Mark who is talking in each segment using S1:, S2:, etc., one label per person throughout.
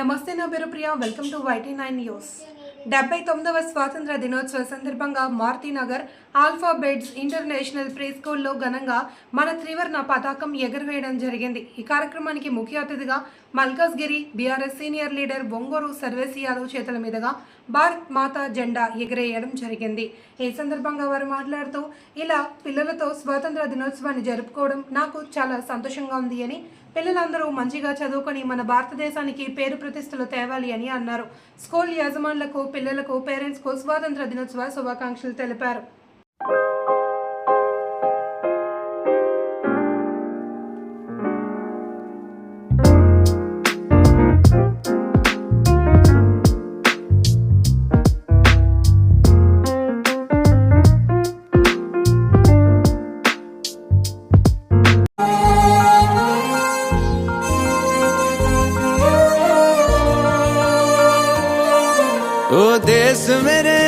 S1: नमस्ते न बेरोप्रिया welcome to Y T nine news డెబ్బై తొమ్మిదవ స్వాతంత్ర దినోత్సవ సందర్భంగా Marutinagar alpha beds international pre స్కూల్లో ఘనంగా మన త్రివర్ణ పతాకం ఎగురవేయడం జరిగింది. ఈ కార్యక్రమానికి ముఖ్య అతిథిగా Malkajgiri BRS senior leader Bongoru Sarvesi Yadav చేతుల మీదుగా భారత్ మాతా జెండా ఎగిరేయడం జరిగింది. ఈ సందర్భంగా వారు మాట్లాడుతూ ఇలా పిల్లలతో స్వాతంత్ర దినోత్సవాన్ని జరుపుకోవడం నాకు చాలా సంతోషంగా ఉంది అని పిల్లలందరూ మంచిగా చదువుకొని మన భారతదేశానికి పేరు ప్రతిష్టలు తేవాలి అని అన్నారు. స్కూల్ యజమానులకు పిల్లలకు పేరెంట్స్కు స్వాతంత్ర దినోత్సవ శుభాకాంక్షలు తెలిపారు.
S2: ओ देश मेरे,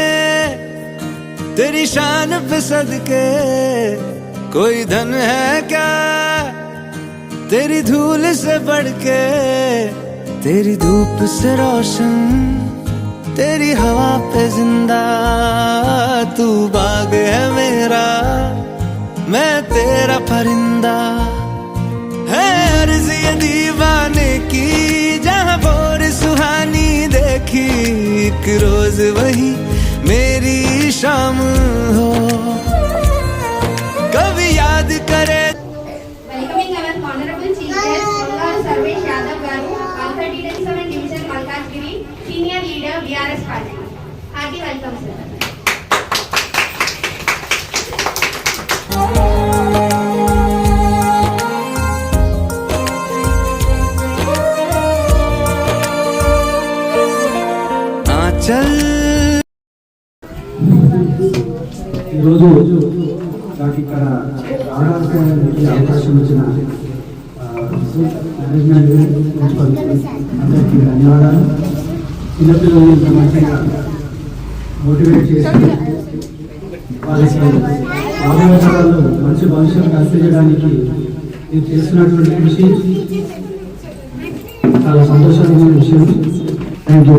S2: तेरी शान पे सदके, कोई धन है क्या? तेरी धूल से बढ़ के तेरी धूप से रोशन, तेरी हवा पे ज़िंदा, तू बाग है मेरा, मैं तेरा परिंदा। एक रोज वही मेरी शाम हो
S3: ఈరోజు నాకు ఇక్కడ రావడానికి అవకాశం ఇచ్చిన మేనేజ్మెంట్ అందరికీ ధన్యవాదాలు. చిన్నపిల్లలు ఇంత మంచిగా మోటివేట్ చేసి వాళ్ళకి రాబోయే మంచి భవిష్యత్తు కల్పించడానికి మీరు చేస్తున్నటువంటి కృషి చాలా సంతోషకరమైన విషయం. Thank you